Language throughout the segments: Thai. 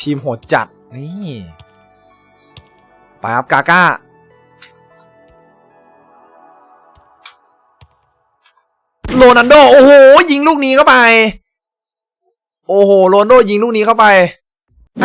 ทีมโหดจัด นี่ไปครับกาก้าโรนัลโด โอ้โห ยิงลูกนี้เข้าไป โอ้โห โรนัลโดยิงลูกนี้เข้าไป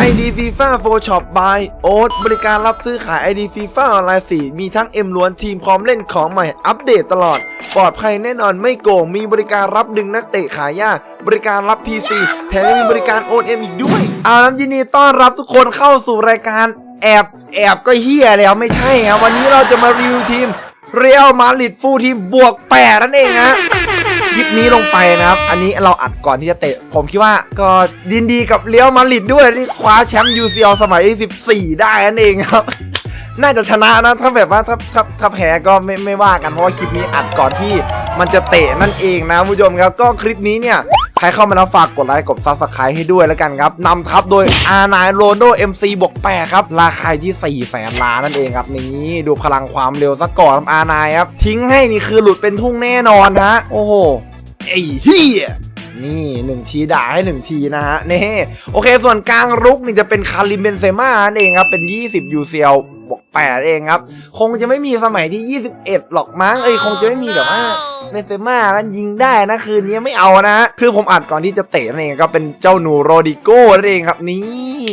ID FIFA Photoshop by โอ๊ตบริการรับซื้อขาย ID FIFA ออนไลน์4มีทั้ง M ล้วนทีมพร้อมเล่นของใหม่อัปเดตตลอด ปลอดภัยแน่นอนไม่โกง มีบริการรับดึงนักเตะขายยาก บริการรับ PC แถมยังมีบริการโอนเอ็มอีกด้วย เอาน้ำยินดีต้อนรับทุกคนเข้าสู่รายการแอบแอบก็เฮียแล้วไม่ใช่ครับวันนี้เราจะมารีวิวทีมเรียลมาดริดฟูลทีมบวกแปดนั่นเองฮะคลิปนี้ลงไปนะครับ อันนี้เราอัดก่อนที่จะเตะ ผมคิดว่าก็ดินดีกับเลี้ยวมาดริดด้วยที่คว้าแชมป์ UCL สมัย 14 ได้นั่นเองครับ น่าจะชนะนะถ้าแบบว่าถ้าถ้าถ้าแพ้ก็ไม่ไม่ว่ากันเพราะว่าคลิปนี้อัดก่อนที่มันจะเตะนั่นเองนะผู้ชมครับก็คลิปนี้เนี่ย รเข้ามาแล้วฝากกดไลค์กดซับสไครต์ให้ด้วยแล้วกันครับนำทัพโดย R9 r o n d o MC บวก8ครับ ราคาที่4แสนล้านนั่นเองครับนี่ดูพลังความเร็วซะก่อนครับ R9 ครับ ทิ้งให้นี่คือหลุดเป็นทุ่งแน่นอนนะ โอ้โหไอ้เฮียนี่หนึ่งทีด่าให้หนึ่งทีนะฮะนี่โอเคส่วนกลางรุกนี่จะเป็นคาริมเบนเซม่านั่นเองครับเป็น 20 UCL บวก8เองครับ คงจะไม่มีสมัยที่ 21 หรอกมั้งเอ้ยคงจะไม่มีแบบว่าเบนเซม่านั้นยิงได้นะคืนนี้ไม่เอานะ คือผมอัดก่อนที่จะเตะนั่นเองก็เป็นเจ้าหนูโรดิโก้นั่นเองครับนี่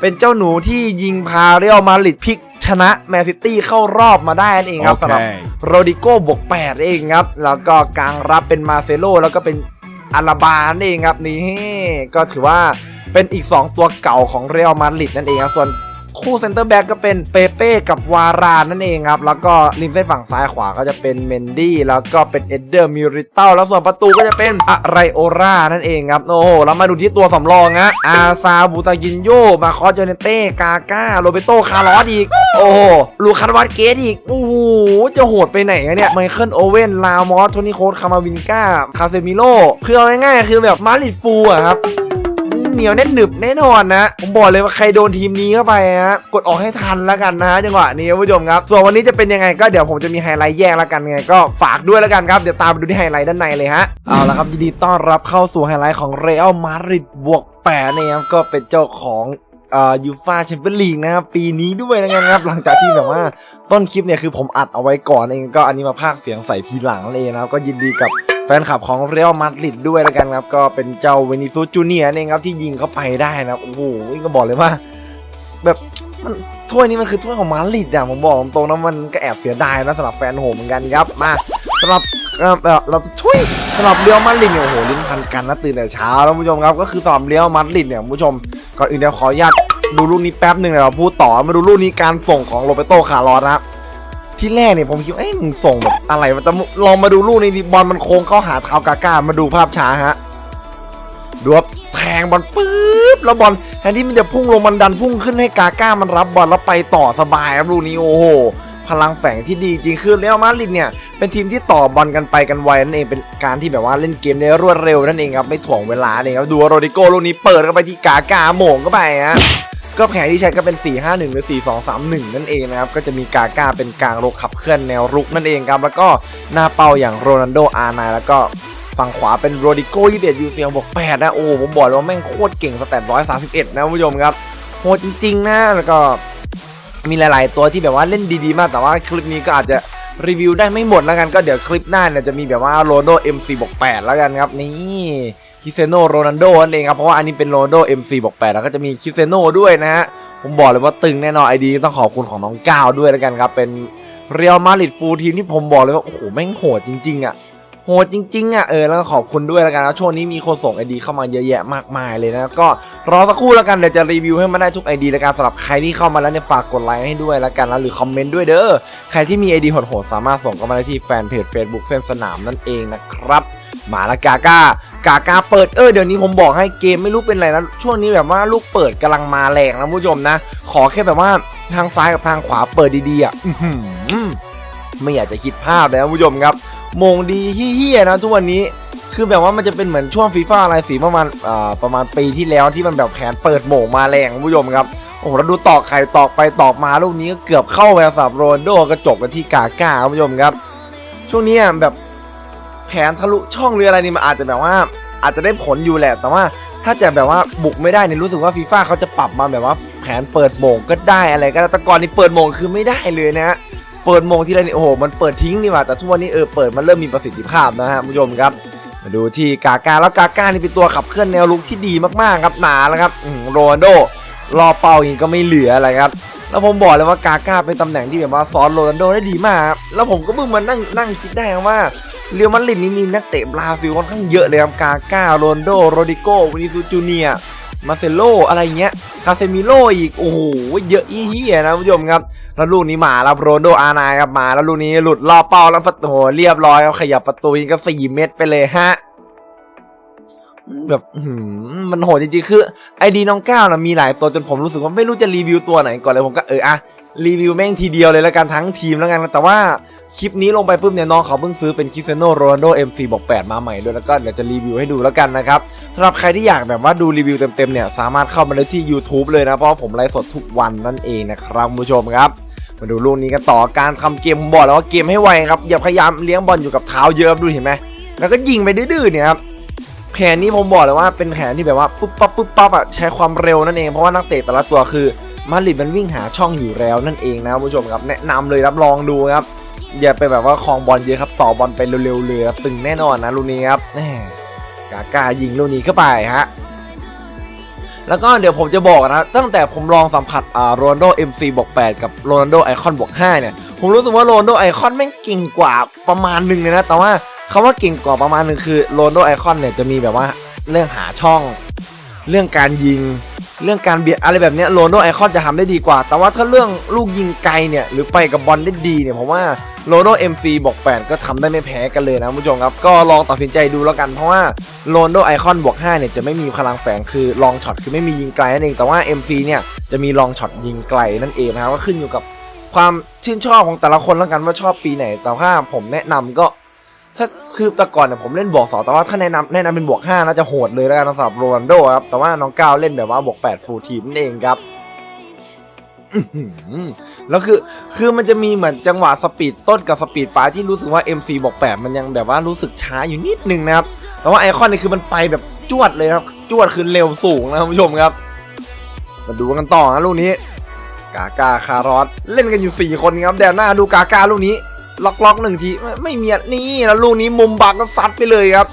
เป็นเจ้าหนูที่ยิงพาเรอัลมาดริดพลิกชนะแมนซิตี้เข้ารอบมาได้นั่นเองครับสำหรับโรดิโก้บวก8เองครับ แล้วก็กลางรับเป็นมาเซโลแล้วก็เป็นอาราบานั่นเองครับนี่ก็ถือว่าเป็นอีก 2 ตัวเก่าของเรอัลมาดริดนั่นเองครับส่วน คู่เซนเตอร์แบ็กก็เป็นเปเป้กับวารานนั่นเองครับ แล้วก็ริมเส้นฝั่งซ้ายขวาก็จะเป็นเมนดี้แล้วก็เป็นเอ็ดเดอร์มิริเตลแล้วส่วนประตูก็จะเป็นอะไรโอรานั่นเองครับโอ้โหแล้วมาดูที่ตัวสำรองฮะอาซาบูตากินโยมาคอสโจเนเต้กาก้าโรเบโตคาร์ลอสอีก โอ้โหลูคัสวัตเกตอีกโอ้โหจะโหดไปไหนอะเนี่ยไมเคิลโอเว่นลามอสโทนี่โคสคามาวินกาคาเซมิโลคือเอาง่ายๆคือแบบมาริดฟูลอะครับ เหนียวแน่นหนึบแน่นอนนะ ผมบอกเลยว่าใครโดนทีมนี้เข้าไปฮะกดออกให้ทันแล้วกันนะจังหวะนี้คุณผู้ชมครับ ส่วนวันนี้จะเป็นยังไงก็เดี๋ยวผมจะมีไฮไลท์แยกแล้วกันไงก็ฝากด้วยแล้วกันครับเดี๋ยวตามไปดูที่ไฮไลท์ด้านในเลยฮะเอาละครับยินดีต้อนรับเข้าสู่ไฮไลท์ของเรอัลมาดริดบวกแปดนี่ยครับก็เป็นเจ้าของอ่อยูฟาแชมเปี้ยนลีกนะครับปีนี้ด้วยนะครับ หลังจากที่แบบว่าต้นคลิปเนี่ยคือผมอัดเอาไว้ก่อนเองก็อันนี้มาพากเสียงใส่ทีหลังนั่นเองนะครับก็ยินดีกับ แฟนคลับของเรอัลมาดริดด้วยแล้วกันครับ ก็เป็นเจ้าเวนิซูจูเนียเองครับที่ยิงเข้าไปได้นะครับโอ้โหก็บอกเลยว่า แบบมันถ้วยนี้มันคือถ้วยของมาดริดอะผมบอกตรงๆนะมันก็แอบเสียดายนะสำหรับแฟนโหมเหมือนกันครับมาสำหรับเอ่อแบบเราถ้วยสำหรับเรียวมาดริดเนี่ยโอ้โหลิ้นพันกันนะตื่นแต่เช้าแล้วผู้ชมครับก็คือสำหรับเรียวมาดริดเนี่ยผู้ชมก่อนอื่นเดี๋ยวขออนุญาตดูลูกนี้แป๊บหนึ่งเดี๋ยวเราพูดต่อมาดูลูกนี้การส่งของโรเบโตคาร์ลอสนะครับ ที่แรกเนี่ยผมคิดว่าเอ้ยมึงส่งแบบอะไรมันจะลองมาดูลูกนี้ดิบอลมันโค้งเข้าหาเท้ากาก้ามาดูภาพช้าฮะดูว่าแทงบอลปุ๊บแล้วบอลแทนที่มันจะพุ่งลงมันดันพุ่งขึ้นให้กาก้ามันรับบอลแล้วไปต่อสบายครับลูกนี้โอ้โหพลังแฝงที่ดีจริงคือเรอัลมาดริดเนี่ยเป็นทีมที่ต่อบอลกันไปกันไวนั่นเองเป็นการที่แบบว่าเล่นเกมได้รวดเร็วนั่นเองครับไม่ถ่วงเวลาเลยครับดูโรดิโก้ลูกนี้เปิดเข้าไปที่กาก้าโหม่งเข้าไปฮะ ก็แผนที่ใช้ก็เป็น 4-5-1 หรือ 4-2-3-1 นั่นเองนะครับ ก็จะมีกาก้าเป็นกลางรกขับเคลื่อนแนวรุกนั่นเองครับ แล้วก็หน้าเป้าอย่างโรนัลโดอาร์ไนแล้วก็ฝั่งขวาเป็นโรดิโก้21ยูเซียบวก8นะ โอ้ผมบอกเลยว่าแม่งโคตรเก่งสแตท131นะคุณผู้ชมครับโหดจริงๆ นะ แล้วก็มีหลาย ๆ ตัวที่แบบว่าเล่นดีๆ มากแต่ว่าคลิปนี้ก็อาจจะรีวิวได้ไม่หมดแล้วกันก็เดี๋ยวคลิปหน้าเนี่ยจะมีแบบว่าโรนัลโด MC บวก8แล้วกันครับนี่ ริสเซโนโรนัลโดนั่นเองครับ เพราะว่าอันนี้เป็นโรนัลโด MC บวก8แล้วก็จะมีคริสเซโนด้วยนะฮะ ผมบอกเลยว่าตึงแน่นอนไอดีต้องขอบคุณของน้องก้าวด้วยแล้วกันครับ เป็นเรียลมาดริดฟูลทีมที่ผมบอกเลยว่า โอ้โห แม่งโหดจริง ๆ อะ โหดจริง ๆ อะ เออ แล้วก็ขอบคุณด้วยแล้วกันนะช่วงนี้มีคนส่งไอดีเข้ามาเยอะแยะมากมายเลยนะ ก็รอสักครู่แล้วกัน เดี๋ยวจะรีวิวให้มันได้ทุกไอดีแล้วกันสำหรับใครที่เข้ามาแล้วเนี่ยฝากกดไลค์ให้ด้วยแล้วกันนะหรือคอมเมนต์ด้วยเด้อ ใครที่มีไอดีโหดๆสามารถส่งเข้ามาได้ที่แฟนเพจ Facebook เส้นสนามนั่นเองนะครับ มาละกาก้า กากาเปิดเออเดี๋ยวนี้ผมบอกให้เกมไม่รู้เป็นไรนะช่วงนี้แบบว่าลูกเปิดกำลังมาแรงนะผู้ชมนะ ขอแค่แบบว่าทางซ้ายกับทางขวาเปิดดีๆอะไม่อยากจะคิดภาพเลยนะผู้ชมครับมงดีเฮี้ยนะทุกวันนี้คือแบบว่ามันจะเป็นเหมือนช่วงฟีฟ่าอะไรสีประมาณอ่าประมาณปีที่แล้วที่มันแบบแขนเปิดโหม่งมาแรงผู้ชมครับโอ้โหแล้วดูตอกไข่ตอกไปตอกมาลูกนี้ก็เกือบเข้าไปสับโรนโดกระจบกันที่กาก้าคุณผู้ชมครับ ช่วงนี้อะแบบ แผนทะลุช่องหรืออะไรนี่มันอาจจะแบบว่า อาจจะได้ผลอยู่แหละ แต่ว่าถ้าจะแบบว่าบุกไม่ได้เนี่ยรู้สึกว่าฟีฟ่าเขาจะปรับมาแบบว่าแผนเปิดโมงก็ได้อะไรก็ได้แต่ก่อนนี่เปิดโมงคือไม่ได้เลยนะฮะเปิดโมงที่ไรนี่โอ้โหมันเปิดทิ้งนี่หว่าแต่ทุกวันนี้เออเปิดมันเริ่มมีประสิทธิภาพนะฮะคุณผู้ชมครับมาดูที่กาการแล้วกาการนี่เป็นตัวขับเคลื่อนแนวลุกที่ดีมากๆครับหนาแล้วครับโรนัลโดรอเป้าอย่างนี้ก็ไม่เหลืออะไรครับแล้วผมบอกเลยว่ากาก้าเป็นตำแหน่งที่แบบว่าซ้อนโรนัลโดได้ดีมากครับแล้วผมก็เพิ่งมานั่งนั่งคิดได้ว่า เรียวมาดริดนี่มีนักเตะบราซิลค่อนข้างเยอะเลยครับกาก้าโรนัลโดโรดิโกวินิซูจูเนียมาเซโลอะไรเงี้ยคาเซมิโลอีก โอ้โห เยอะอี้เหี้ยนะคุณผู้ชมครับ แล้วลูกนี้มาแล้วโรนโดอาร์ไนายครับมา แล้วลูกนี้หลุดรอบเป้าแล้วประตูเรียบร้อยครับขยับประตูยิงก็สี่เม็ดไปเลยฮะแบบมันโหดจริงๆ คือไอดีน้องก้าวนะมีหลายตัวจนผมรู้สึกว่าไม่รู้จะรีวิวตัวไหนก่อนเลยผมก็เอออะรีวิวแม่งทีเดียวเลยแล้วกันทั้งทีมแล้วกันแต่ว่า คลิปนี้ลงไปปุ๊บเนี่ยน้องเขาเพิ่งซื้อเป็นคริสเซโนโรนัลโด MC บอก 8 มาใหม่ด้วยแล้วก็เดี๋ยวจะรีวิวให้ดูแล้วกันนะครับสำหรับใครที่อยากแบบว่าดูรีวิวเต็มๆเนี่ยสามารถเข้ามาได้ที่ YouTube เลยนะเพราะผมไลฟ์สดทุกวันนั่นเองนะครับคุณผู้ชมครับมาดูลูกนี้กันต่อการทำเกมผมบอกแล้วว่าเกมให้ไวครับอย่าพยายามเลี้ยงบอลอยู่กับเท้าเยอะดูเห็นไหมแล้วก็ยิงไปดื้อๆเนี่ยครับแผนนี้ผมบอกเลยว่าเป็นแผนที่แบบว่าปุ๊บปั๊บปุ๊บปั๊บอะใช้ความเร็วนั่นเองเพราะว่านักเตะแต่ละตัวคือมาริดมันวิ่งหาช่องอยู่แล้วนั่นเองนะคุณผู้ชมครับแนะนำเลยรับรองดูครับ อย่าไปแบบว่าคลองบอลเยอะครับต่อบอลไปเร็วๆเลยครับตึงแน่นอนนะลูกนี้ครับแหม่กากายิงลูกนี้เข้าไปฮะแล้วก็เดี๋ยวผมจะบอกนะ ตั้งแต่ผมลองสัมผัสอ่าโรนลโด MC บวก8กับโรนัลโดไอคอนบวก5เนี่ย ผมรู้สึกว่าโรนลโดไอคอนแม่งเก่งกว่าประมาณหนึ่งเลยนะ แต่ว่าคำว่าเก่งกว่าประมาณหนึ่งคือโรนโดไอคอนเนี่ยจะมีแบบว่าเรื่องหาช่อง เรื่องการยิง เรื่องการเบียดอะไรแบบเนี้ยโรนโดไอคอนจะทำได้ดีกว่า แต่ว่าถ้าเรื่องลูกยิงไกลเนี่ยหรือไปกับบอลได้ดีเนี่ยผมว่า โรนโดเอ็มซีบอก 8 ก็ทำได้ไม่แพ้กันเลยนะคุณผู้ชมครับ ก็ลองตัดสินใจดูแล้วกันเพราะว่าโรนโดไอคอนบวก5เนี่ยจะไม่มีพลังแฝงคือลองช็อตคือไม่มียิงไกลนั่นเองแต่ว่า MC เนี่ยจะมีลองช็อตยิงไกลนั่นเองนะครับก็ขึ้นอยู่กับความชื่นชอบของแต่ละคนแล้วกันว่าชอบปีไหน แต่ถ้าผมแนะนำก็ ถ้าคือแต่ก่อนเนี่ยผมเล่นบวกสองแต่ว่าถ้าแนะนำแนะนำเป็นบวกห้าน่าจะโหดเลยแล้วกันสำหรับโรนโดครับแต่ว่าน้องก้าวเล่นแบบว่าบวกแปดฟูลทีมนั่นเองครับ อื้อหือแล้วคือคือมันจะมีเหมือนจังหวะสปีดต้นกับสปีดปลายที่รู้สึกว่า MC บวกแปดมันยังแบบว่ารู้สึกช้าอยู่นิดนึงนะครับ แต่ว่าไอคอนนี่คือมันไปแบบจวดเลยครับ จวดคือเร็วสูงนะคุณผู้ชมครับ มาดูกันต่อนะลูกนี้ กากาคารอสเล่นกันอยู่ 4 คนครับแดนหน้าดูกากาลูกนี้ ล็อกล็อกหนึ่งทีไม่ไม่มีอะนี่แล้วลูกนี้มุมบักก็ซัดไปเลยครับ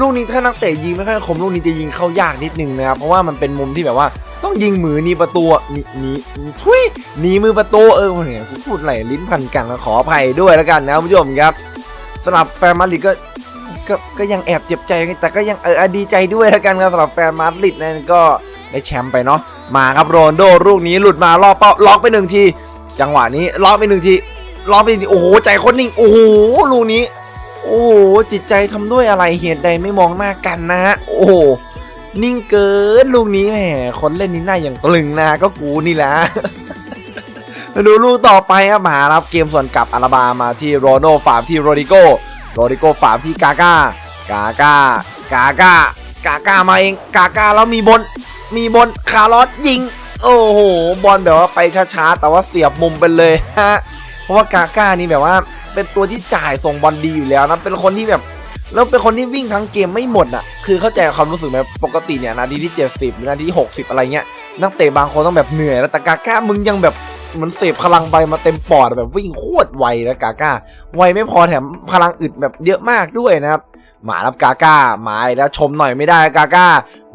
ลูกนี้ถ้านักเตะยิงไม่ค่อยคมลูกนี้จะยิงเข้ายากนิดนึงนะครับเพราะว่ามันเป็นมุมที่แบบว่า ต้องยิงมือหนีประตูหนีหนีทุยหนีมือประตูเออเนี่ยกูพูดไหลลิ้นพันกันขออภัยด้วยแล้วกันนะคุณผู้ชมครับสำหรับแฟนมาดริดก็ก็ก็ยังแอบเจ็บใจแต่ก็ยังเออดีใจด้วยแล้วกันครับสำหรับแฟนมาดริดนั่นก็ได้แชมป์ไปเนาะมาครับโรนโดลูกนี้หลุดมาล่อเป้าล็อกไปหนึ่งที จังหวะนี้ล็อกไปหนึ่งทีร้องไปดิโอ้โหใจคนนิ่งโอ้โหลูกนี้ โอ้โหจิตใจทำด้วยอะไรเหตุใดไม่มองหน้ากันนะฮะโอ้โห นิ่งเกินลูกนี้แหมคนเล่นนี่หน้าอย่างตลึงนะก็กูนี่แหละมาดูลูกต่อไปครับมารับเกมส่วนกลับอาราบามาที่โรโนฟาร์มที่โรดิโกโรดิโกฟาร์มที่กาก้ากาก้ากาก้ากาก้ามาเองกาก้าแล้วมีบน มีบนคาร์ลอสยิง โอ้โหบอลแบบว่าไปช้าๆแต่ว่าเสียบมุมไปเลยฮะเพราะว่ากาก้านี่แบบว่าเป็นตัวที่จ่ายส่งบอลดีอยู่แล้วนะเป็นคนที่แบบ แล้วเป็นคนที่วิ่งทั้งเกมไม่หมดอะ คือเข้าใจความรู้สึกไหมปกติเนี่ยนาทีที่ 70หรือนาทีที่ 60 อะไรเงี้ย นักเตะบางคนต้องแบบเหนื่อยแล้วแต่กาก้ามึงยังแบบเหมันเสพพลังไปมาเต็มปอดแบบวิ่งโคตรไวแล้วกาก้า ไวไม่พอแถมพลังอึดแบบเยอะมากด้วยนะครับหมารับกาก้าหมาแล้วชมหน่อยไม่ได้กาก้า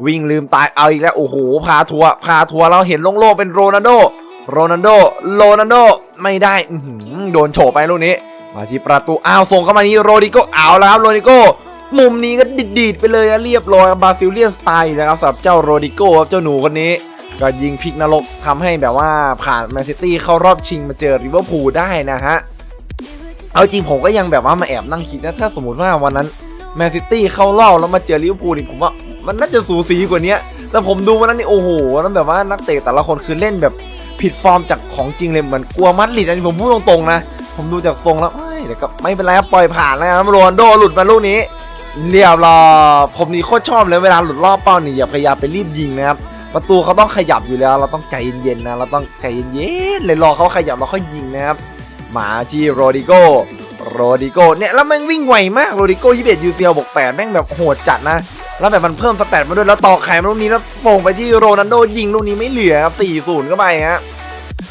วิ่งลืมตายเอาอีกแล้วโอ้โหพาทัวร์พาทัวร์เราเห็นโล่งๆเป็นโรนัลโดโรนัลโดโรนัลโดไม่ได้อืโดนโฉบไปลูกนี้ มาที่ประตูอ้าวส่งเข้ามานี่โรดิโกเอาแล้วครับโรดิโกมุมนี้ก็ดีดไปเลยอะเรียบร้อยบราซิลเลียนสไตล์นะครับสำหรับเจ้าโรดิโกครับเจ้าหนูคนนี้ ก็ยิงพลิกนรกทำให้แบบว่าผ่านแมนซิตี้เข้ารอบชิงมาเจอริเวอร์พูลได้นะฮะเอาจริงผมก็ยังแบบว่ามาแอบนั่งคิดนะถ้าสมมติว่าวันนั้นแมนซิตี้เข้ารอบแล้วมาเจอลิเวอร์พูลนี่ผมว่ามันน่าจะสูสีกว่านี้แต่ผมดูวันนั้นนี่โอ้โหแล้วแบบว่านักเตะแต่ละคนคือเล่นแบบผิดฟอร์มจากของจริงเลยเหมือนกลัวมัดลิดอันนี้ผมพูดตรงๆนะ ผมดูจากทรงแล้วเอ้ยเดี๋ยวก็ไม่เป็นไรครับปล่อยผ่านแล้วครับโรนโดหลุดมาลูกนี้ เรียบร้อยผมนี่โคตรชอบเลยเวลาหลุดรอบเป้านี่อย่าพยายามไปรีบยิงนะครับประตูเขาต้องขยับอยู่แล้ว เราต้องใจเย็นๆนะเราต้องใจเย็นๆเลยรอเขาขยับเราค่อยยิงนะครับมาที่โรดิโกโรดิโกเนี่ยแล้วแม่งวิ่งไวมากโรดิโก21ยูเซียบวก8แม่งแบบโหดจัดนะแล้วแบบมันเพิ่มสเตตมาด้วยแล้วต่อไข่มาลูกนี้แล้วโป่งไปที่โรนัลโดยิงลูกนี้ไม่เหลือครับ4-0เข้าไปฮะ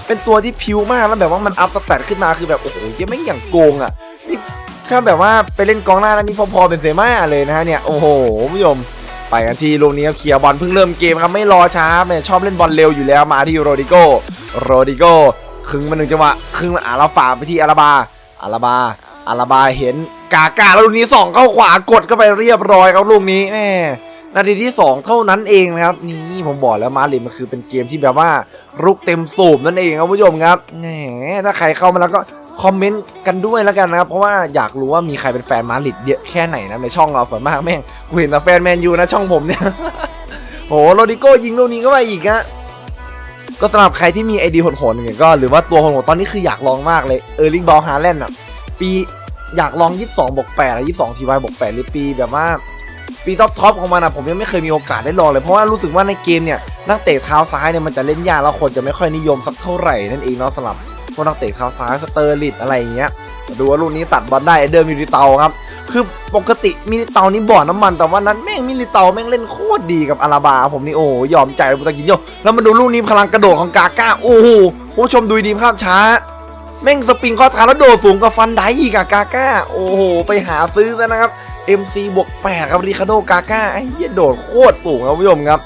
เป็นตัวที่พิวมากแล้วแบบว่ามันอัพสเตตขึ้นมาคือแบบโอ้โหยังไม่อย่างโกงอะนี่ถ้าแบบว่าไปเล่นกองหน้าแล้วนี่พอๆเป็นเซม่าเลยนะฮะเนี่ยโอ้โหคุณผู้ชมไปกันที่ลูกนี้ครับเคลียร์บอลเพิ่งเริ่มเกมครับไม่รอช้าแม่ชอบเล่นบอลเร็วอยู่แล้วมาที่โรดิโกโรดิโกครึ่งมาหนึ่งจังหวะครึ่งอาราฝาไปที่อาราบาอาราบาอาราบาเห็นกากาแล้วลูกนี้สองเข้าขวากดเข้าไปเรียบร้อยครับลูกนี้แม่ นาทีที่สองเท่านั้นเองนะครับ นี่ผมบอกแล้วมาดริมันคือเป็นเกมที่แบบว่ารุกเต็มสูบนั่นเองครับผู้ชมครับแหมถ้าใครเข้ามาแล้วก็คอมเมนต์กันด้วยแล้วกันนะครับ เพราะว่าอยากรู้ว่ามีใครเป็นแฟนมาดริดเยอะแค่ไหนนะในช่องเราส่วนมากแม่งกูเห็นแต่แฟนแมนยูนะช่องผมเนี่ยโหโรดิโก้ยิงลูกนี้ก็ไปอีกฮะก็สำหรับใครที่มีไอดีโหดๆอย่างเงี้ยก็หรือว่าตัวโหดๆตอนนี้คืออยากลองมากเลยเออร์ลิงบอลฮาแลนด์อะปีอยากลอง 22บวก8หรือ22ทีวายบวก8หรือปีแบบว่า ปีท็อปท็อปของมันอะผมยังไม่เคยมีโอกาสได้ลองเลยเพราะว่ารู้สึกว่าในเกมเนี่ยนักเตะเท้าซ้ายเนี่ยมันจะเล่นยากแล้วคนจะไม่ค่อยนิยมสักเท่าไหร่นั่นเองเนาะสำหรับพวกนักเตะเท้าซ้ายสเตอร์ลิตอะไรอย่างเงี้ยมาดูว่าลูกนี้ตัดบอลได้เดอร์มิลิเตาครับคือปกติมิลิเตานี่บ่อน้ำมัน แต่ว่านั้นแม่งมิลิเตาแม่งเล่นโคตรดีกับอาราบา ผมนี่โอ้ยอมใจบุตากินโยแล้วมาดูลูกนี้พลังกระโดดของกาก้าโอ้โหผู้ชมดูดีภาพช้า แม่งสปริงข้อเท้าแล้วโดดสูงกว่าฟันได้อีกอะกาก้า โอ้โห ไปหาซื้อซะนะครับ MC บวก8ครับริคาโดกาก้าไอ้เหี้ยโดดโคตรสูงครับผู้ชมครับ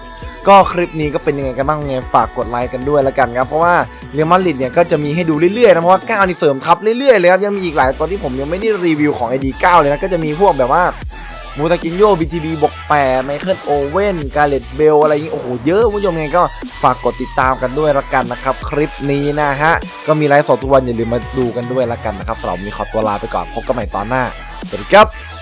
ก็คลิปนี้ก็เป็นยังไงกันบ้างไงฝากกดไลค์กันด้วยแล้วกันครับ เพราะว่าเรียลมาดริดเนี่ยก็จะมีให้ดูเรื่อยๆนะเพราะว่าก้าวนี่เสริมทับเรื่อยๆเลยครับ ยังมีอีกหลายตัวที่ผมยังไม่ได้รีวิวของ ID 9เลยนะ ก็จะมีพวกแบบว่ามูตากินโย BTB บวก8ไมเคิลโอเว่นกาเลตเบลอะไรอย่างงี้ โอ้โห เยอะคุณผู้ชมไงก็ฝากกดติดตามกันด้วยละกันนะครับ คลิปนี้นะฮะ ก็มีไลฟ์สดทุกวันอย่าลืมมาดูกันด้วยละกันนะครับสำหรับวันนี้ขอตัวลาไปก่อนพบกันใหม่ตอนหน้าสวัสดีครับ